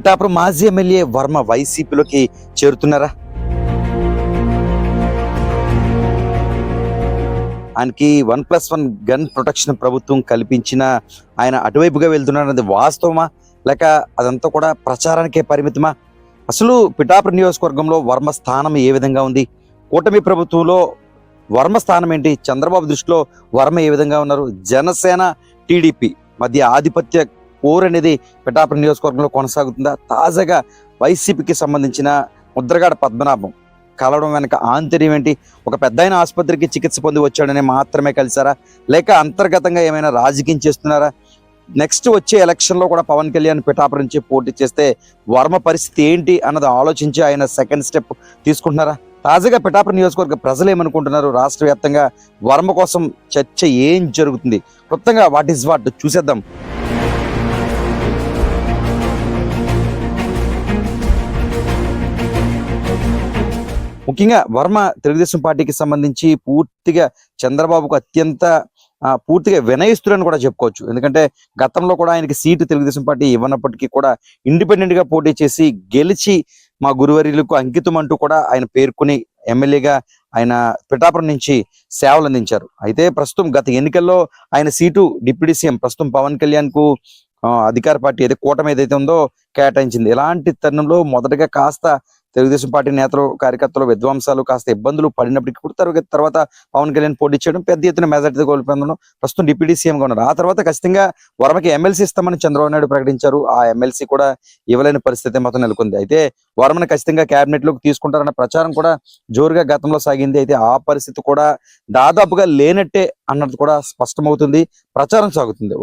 పిఠాపురం మాజీ ఎమ్మెల్యే వర్మ వైసీపీలోకి చేరుతున్నారా? ఆయనకి one plus one gun protection ప్రభుత్వం కల్పించిన ఆయన అటువైపుగా వెళ్తున్నారన్నది వాస్తవమా? లేక అదంతా కూడా ప్రచారానికే పరిమితమా? అసలు పిఠాపురం నియోజకవర్గంలో వర్మ స్థానం ఏ విధంగా ఉంది? కూటమి ప్రభుత్వంలో వర్మ స్థానం ఏంటి? చంద్రబాబు దృష్టిలో వర్మ ఏ విధంగా ఉన్నారు? జనసేన టీడీపీ మధ్య ఆధిపత్య పోర్ అనేది పిఠాపురం నియోజకవర్గంలో కొనసాగుతుందా? తాజాగా వైసీపీకి సంబంధించిన ముద్రగాడ పద్మనాభం కలవడం వెనక ఆంతర్యం ఏంటి? ఒక పెద్ద ఆసుపత్రికి చికిత్స పొంది వచ్చాడని మాత్రమే కలిసారా లేక అంతర్గతంగా ఏమైనా రాజకీయం చేస్తున్నారా? నెక్స్ట్ వచ్చే ఎలక్షన్లో కూడా పవన్ కళ్యాణ్ పిఠాపురం నుంచి పోటీ చేస్తే వర్మ పరిస్థితి ఏంటి అన్నది ఆలోచించి ఆయన సెకండ్ స్టెప్ తీసుకుంటున్నారా? తాజాగా పిఠాపురం నియోజకవర్గ ప్రజలు ఏమనుకుంటున్నారు? రాష్ట్ర వ్యాప్తంగా వర్మ కోసం చర్చ ఏం జరుగుతుంది? క్లుప్తంగా వాట్ ఈస్ వాట్ చూసేద్దాం. ముఖ్యంగా వర్మ తెలుగుదేశం పార్టీకి సంబంధించి పూర్తిగా చంద్రబాబుకు అత్యంత పూర్తిగా వినయిస్తుడని కూడా చెప్పుకోవచ్చు. ఎందుకంటే గతంలో కూడా ఆయనకి సీటు తెలుగుదేశం పార్టీ ఇవ్వనప్పటికీ కూడా ఇండిపెండెంట్గా పోటీ చేసి గెలిచి మా గురువర్యులకు అంకితం అంటూ కూడా ఆయన పేర్కొని ఎమ్మెల్యేగా ఆయన పిఠాపురం నుంచి సేవలు అందించారు. అయితే ప్రస్తుతం గత ఎన్నికల్లో ఆయన సీటు డిప్యూటీ సీఎం ప్రస్తుతం పవన్ కళ్యాణ్కు అధికార పార్టీ ఏదైతే కూటమి ఏదైతే ఉందో కేటాయించింది. ఇలాంటి తరుణంలో మొదటగా కాస్త తెలుగుదేశం పార్టీ నేతలు కార్యకర్తలు విధ్వంసాలు కాస్త ఇబ్బందులు పడినప్పటికీ కూడా తర్వాత తర్వాత పవన్ కళ్యాణ్ పోటీ చేయడం పెద్ద ఎత్తున మెజార్టీ కోల్పోయిందడం ప్రస్తుతం డిప్యూటీ సీఎంగా ఉన్నారు. ఆ తర్వాత ఖచ్చితంగా వర్మకి ఎమ్మెల్సీ ఇస్తామని చంద్రబాబు నాయుడు ప్రకటించారు. ఆ ఎమ్మెల్సీ కూడా ఇవ్వలేని పరిస్థితి మాత్రం నెలకొంది. అయితే వరమని ఖచ్చితంగా కేబినెట్లోకి తీసుకుంటారన్న ప్రచారం కూడా జోరుగా గతంలో సాగింది. అయితే ఆ పరిస్థితి కూడా దాదాపుగా లేనట్టే అన్నది కూడా స్పష్టమవుతుంది. ప్రచారం సాగుతుంది.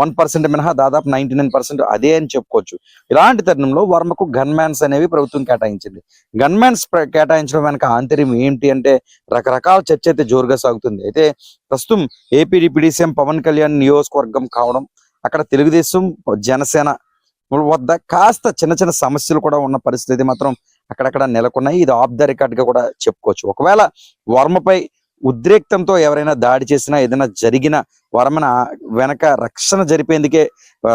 వన్ పర్సెంట్ మినహా దాదాపు నైన్టీ నైన్ పర్సెంట్ అదే అని చెప్పుకోవచ్చు. ఇలాంటి తరుణంలో వర్మకు గన్ మ్యాన్స్ అనేవి ప్రభుత్వం కేటాయించింది. గన్ మ్యాన్స్ కేటాయించడం వెనక ఆంతర్యం ఏంటి అంటే రకరకాల చర్చ అయితే జోరుగా సాగుతుంది. అయితే ప్రస్తుతం AP deputy CM Pawan Kalyan నియోజకవర్గం కావడం అక్కడ తెలుగుదేశం జనసేన వద్ద కాస్త చిన్న చిన్న సమస్యలు కూడా ఉన్న పరిస్థితి మాత్రం అక్కడక్కడ నెలకొన్నాయి. ఇది ఆఫ్ ద రికార్డ్గా కూడా చెప్పుకోవచ్చు. ఒకవేళ వర్మపై ఉద్రేక్తంతో ఎవరైనా దాడి చేసినా ఏదైనా జరిగిన వరమన వెనక రక్షణ జరిపేందుకే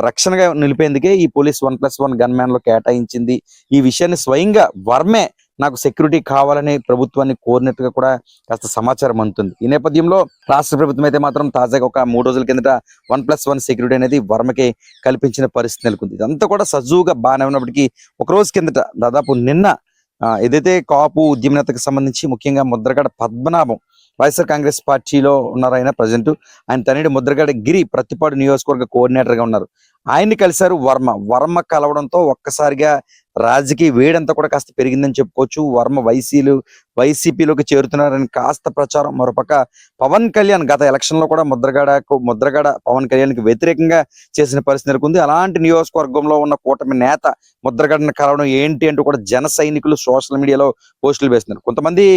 రక్షణగా నిలిపేందుకే ఈ police one plus one gun మ్యాన్లో కేటాయించింది. ఈ విషయాన్ని స్వయంగా వర్మే నాకు సెక్యూరిటీ కావాలని ప్రభుత్వాన్ని కోరినట్టుగా కూడా కాస్త సమాచారం అందుతుంది. ఈ నేపథ్యంలో రాష్ట్ర ప్రభుత్వం అయితే మాత్రం తాజాగా ఒక మూడు రోజుల కిందట వన్ ప్లస్ వన్ సెక్యూరిటీ అనేది వర్మకి కల్పించిన పరిస్థితి నెలకొంది. ఇదంతా కూడా సజువుగా బాగానే ఉన్నప్పటికీ ఒక రోజు కిందట దాదాపు నిన్న ఏదైతే కాపు ఉద్యమనేతకు సంబంధించి ముఖ్యంగా ముద్రగడ పద్మనాభం వైఎస్ఆర్ కాంగ్రెస్ పార్టీలో ఉన్నారు ఆయన ప్రజెంట్. ఆయన తనయుడు ముద్రగడ గిరి ప్రతిపాడు నియోజకవర్గ కోఆర్డినేటర్గా ఉన్నారు. ఆయన్ని కలిశారు వర్మ. వర్మ కలవడంతో ఒక్కసారిగా రాజకీయ వేడంతా కూడా కాస్త పెరిగిందని చెప్పుకోవచ్చు. వర్మ వైసీలు వైసీపీలోకి చేరుతున్నారని కాస్త ప్రచారం. మరోపక్క పవన్ కళ్యాణ్ గత ఎలక్షన్లో కూడా ముద్రగడకు ముద్రగడ పవన్ కళ్యాణ్కి వ్యతిరేకంగా చేసిన పరిస్థితి నెలకొంది. అలాంటి నియోజకవర్గంలో ఉన్న కూటమి నేత ముద్రగడను కలవడం ఏంటి అంటూ కూడా జన సైనికులు సోషల్ మీడియాలో పోస్టులు వేస్తున్నారు. కొంతమంది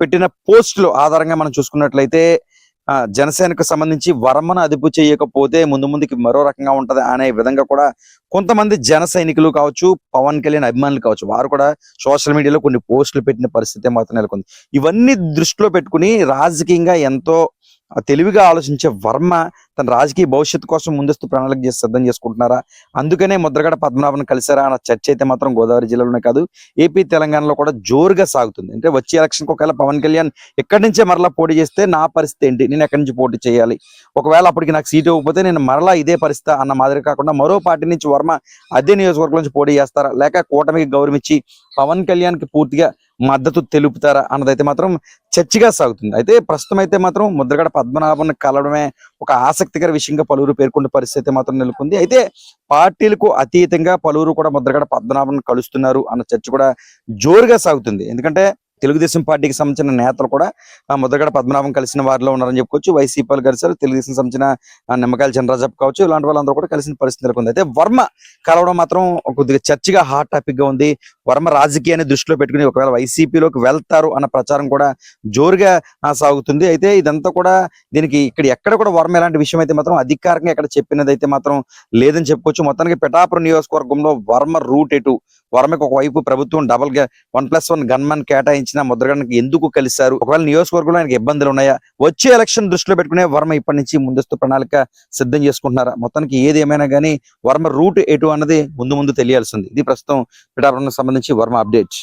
పెట్టిన పోస్టులు ఆధారంగా మనం చూసుకున్నట్లయితే ఆ, జనసేనకు సంబంధించి వర్మను అదుపు చేయకపోతే ముందు ముందుకి మరో రకంగా ఉంటది అనే విధంగా కూడా కొంతమంది జన సైనికులు కావచ్చు పవన్ కళ్యాణ్ అభిమానులు కావచ్చు వారు కూడా సోషల్ మీడియాలో కొన్ని పోస్టులు పెట్టిన పరిస్థితి మాత్రం నెలకొంది. ఇవన్నీ దృష్టిలో పెట్టుకుని రాజకీయంగా ఎంతో తెలివిగా ఆలోచించే వర్మ తన రాజకీయ భవిష్యత్తు కోసం ముందస్తు ప్రణాళిక చేసి సిద్ధం చేసుకుంటున్నారా? అందుకనే ముద్రగడ పద్మనాభన్ కలిసారా అన్న చర్చ అయితే మాత్రం గోదావరి జిల్లాలోనే కాదు ఏపీ తెలంగాణలో కూడా జోరుగా సాగుతుంది. అంటే వచ్చే ఎలక్షన్ ఒకవేళ పవన్ కళ్యాణ్ ఎక్కడి నుంచే మరలా పోటీ చేస్తే నా పరిస్థితి ఏంటి? నేను ఎక్కడి నుంచి పోటీ చేయాలి? ఒకవేళ అప్పటికి నాకు సీట్ ఇవ్వకపోతే నేను మరలా ఇదే పరిస్థితి అన్న మాదిరి కాకుండా మరో పార్టీ నుంచి వర్మ అదే నియోజకవర్గం నుంచి పోటీ చేస్తారా? లేక కూటమికి గౌరవించి పవన్ కళ్యాణ్కి పూర్తిగా మద్దతు తెలుపుతారా అన్నదైతే మాత్రం చర్చగా సాగుతుంది. అయితే ప్రస్తుతం అయితే మాత్రం ముద్రగడ పద్మనాభన్ కలవడమే ఒక ఆసక్తికర విషయంగా పలువురు పేర్కొన్న పరిస్థితి మాత్రం నెలకొంది. అయితే పార్టీలకు అతీతంగా పలువురు కూడా ముద్రగడ పద్మనాభన్ కలుస్తున్నారు అన్న చర్చ కూడా జోరుగా సాగుతుంది. ఎందుకంటే తెలుగుదేశం పార్టీకి సంబంధించిన నేతలు కూడా ఆ ముద్రగడ పద్మనాభం కలిసిన వారిలో ఉన్నారని చెప్పుకోవచ్చు. వైసీపీ వాళ్ళు కలిసారు తెలుగుదేశం సంబంధించిన నిమ్మకాయల చంద్రరాజప్ప కావచ్చు ఇలాంటి వాళ్ళందరూ కూడా కలిసిన పరిస్థితి నెలకొంది అయితే వర్మ కలవడం మాత్రం కొద్దిగా చర్చగా హాట్ టాపిక్గా ఉంది. వర్మ రాజకీయాన్ని దృష్టిలో పెట్టుకుని ఒకవేళ వైసీపీలోకి వెళ్తారు అన్న ప్రచారం కూడా జోరుగా ఆ, సాగుతుంది. అయితే ఇదంతా కూడా దీనికి ఇక్కడ ఎక్కడ కూడా వర్మ ఎలాంటి విషయం అయితే మాత్రం అధికారికంగా ఎక్కడ చెప్పినది అయితే మాత్రం లేదని చెప్పుకోవచ్చు. మొత్తానికి పిఠాపురం నియోజకవర్గంలో వర్మ రూట్ ఎటు? వర్మకు ఒకవైపు ప్రభుత్వం double one plus one gunman కేటాయించి ఇచ్చిన ముద్రగడకి ఎందుకు కలిశారు? ఒకవేళ నియోజకవర్గంలో ఆయనకి ఇబ్బందులు ఉన్నాయా? వచ్చే ఎలక్షన్ దృష్టిలో పెట్టుకునే వర్మ ఇప్పటి నుంచి ముందస్తు ప్రణాళిక సిద్ధం చేసుకుంటున్నారా? మొత్తానికి ఏది ఏమైనా కానీ వర్మ రూట్ ఎటు అన్నది ముందు ముందు తెలియాల్సింది. ఇది ప్రస్తుతం పిఠాపురంకి సంబంధించి వర్మ అప్డేట్